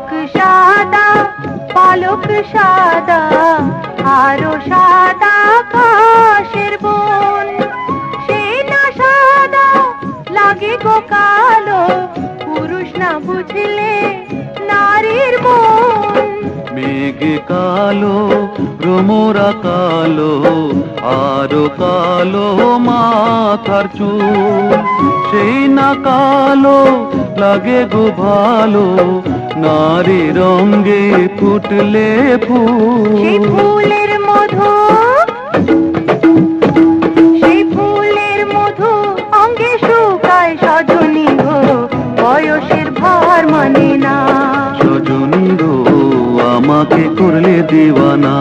ত্বক সাদা, পালক সাদা, আরও সাদা কাশের বন। সে না সাদা, লাগে গো কালো, পুরুষ না বুঝলে নারীর মন। মেঘে কালো ভ্রমরা কালো, আরও কালো মাথার চুল। সেই না কালো, লাগে গো ভালো নারী রঙ্গে ফুটলে সেই ফুল ফুলের মধু সেই ফুলের মধু অঙ্গে শুকায় সজনী গো। বয়সের ভার মানে না। সজন গো আমাকে করলে দিওয়ানা।